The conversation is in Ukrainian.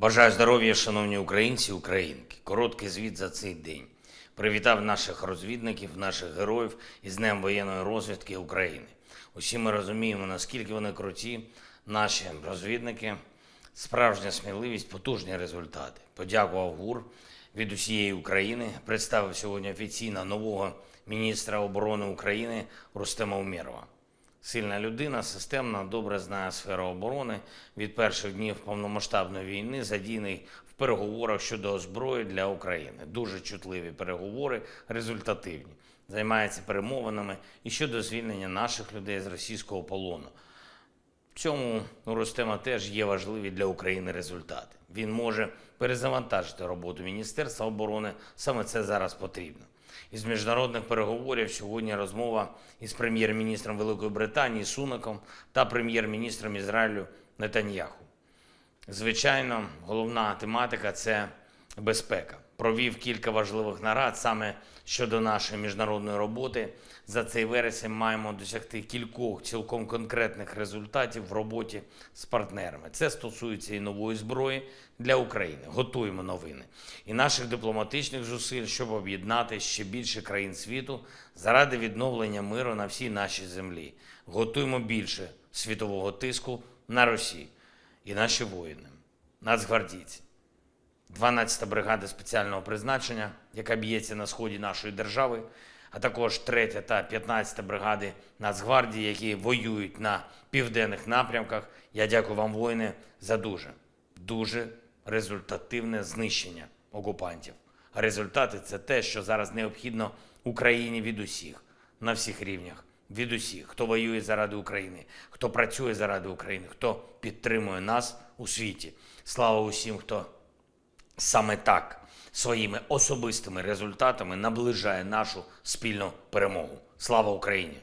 Бажаю здоров'я, шановні українці, українки. Короткий звіт за цей день. Привітав наших розвідників, наших героїв із Днем воєнної розвідки України. Усі ми розуміємо, наскільки вони круті, наші розвідники, справжня сміливість, потужні результати. Подякував ГУР від усієї України. Представив сьогодні офіційно нового міністра оборони України Рустема Умєрова. Сильна людина, системна, добре знає сферу оборони. Від перших днів повномасштабної війни задійний в переговорах щодо озброї для України. Дуже чутливі переговори, результативні. Займається перемовинами і щодо звільнення наших людей з російського полону. Цьому у Рустема теж є важливі для України результати. Він може перезавантажити роботу Міністерства оборони. Саме це зараз потрібно. Із міжнародних переговорів сьогодні розмова із прем'єр-міністром Великої Британії Сунаком та прем'єр-міністром Ізраїлю Нетаньяху. Звичайно, головна тематика це безпека. Провів кілька важливих нарад саме щодо нашої міжнародної роботи. За цей вересень маємо досягти кількох цілком конкретних результатів в роботі з партнерами. Це стосується і нової зброї для України. Готуємо новини і наших дипломатичних зусиль, щоб об'єднати ще більше країн світу заради відновлення миру на всій нашій землі. Готуємо більше світового тиску на Росію і наші воїни, нацгвардійці. 12-та бригада спеціального призначення, яка б'ється на сході нашої держави, а також 3 та 15 бригади Нацгвардії, які воюють на південних напрямках. Я дякую вам, воїни, за дуже, дуже результативне знищення окупантів. А результати це те, що зараз необхідно Україні від усіх, на всіх рівнях, від усіх, хто воює заради України, хто працює заради України, хто підтримує нас у світі. Слава усім, хто саме так своїми особистими результатами наближає нашу спільну перемогу. Слава Україні!